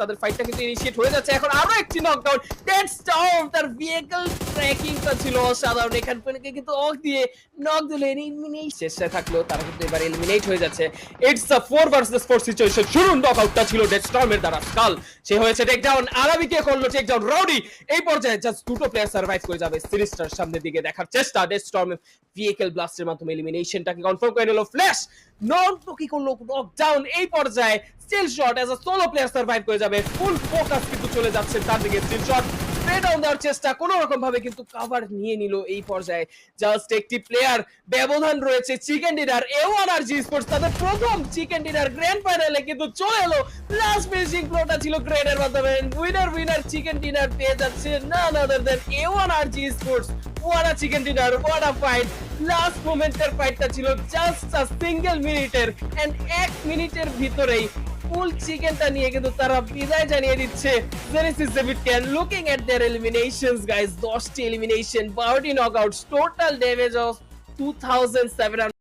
তাদের ফাইটটা কিন্তু ইনিশিয়েট হয়ে যাচ্ছে। এখন আরও একটি তার ভেহিকল ছিল এখান কিন্তু অক দিয়ে নক চেষ্টায় থাকল তারা কিন্তু হয়ে যাচ্ছে। ইটস ভার্সেস সিচুয়েশন শুরু নকআউটটা ছিল স্টর্মের দ্বারা। স্কাল সে হয়েছে টেক ডাউন আরাবিকে করল টেক ডাউন রাউডি এই পর্যায়ে জাস্ট দুটো প্লেয়ার সার্ভাইভ করে যাবে। সিরিজটার সামনের দিকে দেখার চেষ্টা ডেড স্টর্ম ভেহিকল ব্লাস্টের মাধ্যমে এলিমিনেশনটাকে কনফার্ম করে নিল। ফ্ল্যাশ নন তো কি করল নকডাউন এই পর্যায়ে still shot as a solo player survive করে যাবে। ফুল ফোকাস কিন্তু চলে যাচ্ছে তার দিকে স্টিল শট স্প্রে ডাউন দেওয়ার চেষ্টা কোনো রকম ভাবে কিন্তু কভার নিয়ে নিল এই পর্যায়ে। জাস্ট একটি প্লেয়ার ব্যবধান রয়েছে chicken dinner A one R G sports তাদের প্রথম চিকেন ডিনার গ্র্যান্ড ফাইনালে কিন্তু চলে এলো। লাস্ট ফিনিশিং ফ্লোটা ছিল গ্রেডের মাধ্যমে। উইনার উইনার চিকেন ডিনার পেয়ে যাচ্ছে না other then A one R G sports chicken dinner, what a fight! Last মোমেন্টের ফাইটটা ছিল জাস্ট আ সিঙ্গেল মিনিটের এন্ড এক মিনিটের ভিতরেই ফুল চিকেনটা নিয়ে কিন্তু তারা বিদায় জানিয়ে দিচ্ছে। Genesis David can looking at their eliminations guys 10টি এলিমিনেশন 12টি নকআউটস টোটাল ড্যামেজ অফ 2700